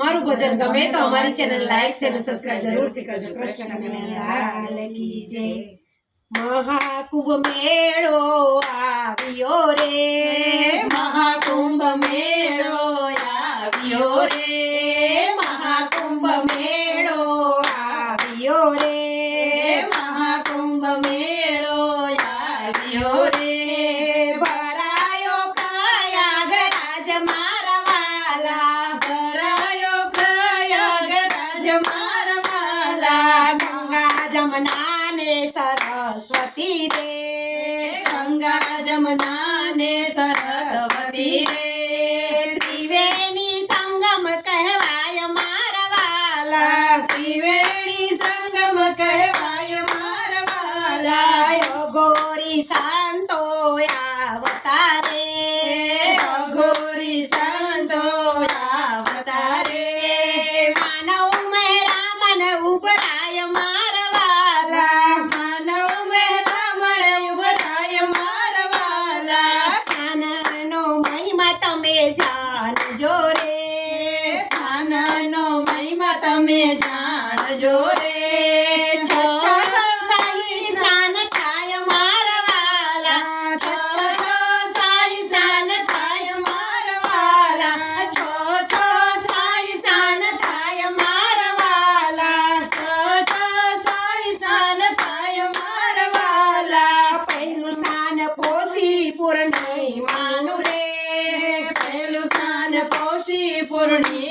हमारो भजन गमे तो हमारे चैनल लाइक से सब्सक्राइब जरूर कर जो कृष्ण लाल की महाकुंभ मेड़ो आवियो रे महाकुंभ मेड़ो जमुना ने सरस्वती रे गंगा जमुना ने सरस्वती रे त्रिवेणी संगम कहवाय मारवाला त्रिवेणी संगम कहवाय मारवाला गोरी संतो તમે જાણજો રે છો સાઈસાન થાય મારવાલા છો સાઈસાન થાય મારવાલા છો સાઈસાન થાય મારવાલા છો સાઈસાન થાય મારવાલા પેલું નાન પોશી પુરણી માનું રે પેલું સાન પોશી પુરણી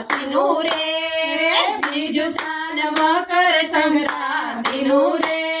સંક્રાંતિનું રે બીજું સાન મકર સંક્રાંતિનું રે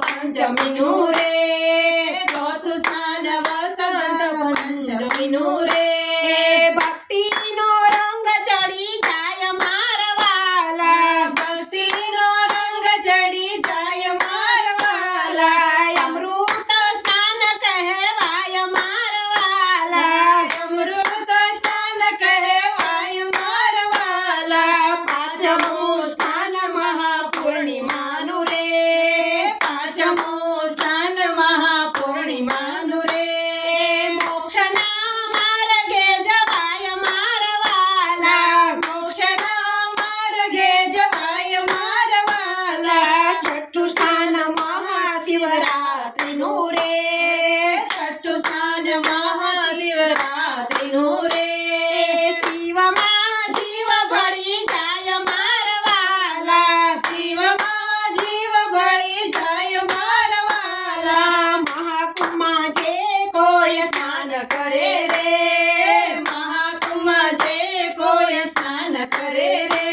પાંચમીનું રે કરે રે મહાકુંભ જે કોઈ સ્નાન કરે રે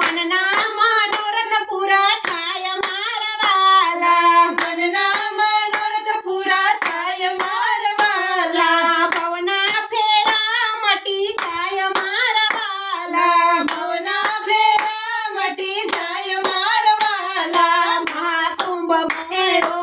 મનના મનોરથ પૂરા થાય મારા વાલા મનના મનોરથ પૂરા થાય મારા વાલા ભવના ફેરા મટી જાય મારા વાલા ભવના ફેરા મટી જાય મારા વાલા મહાકુંભ મેળો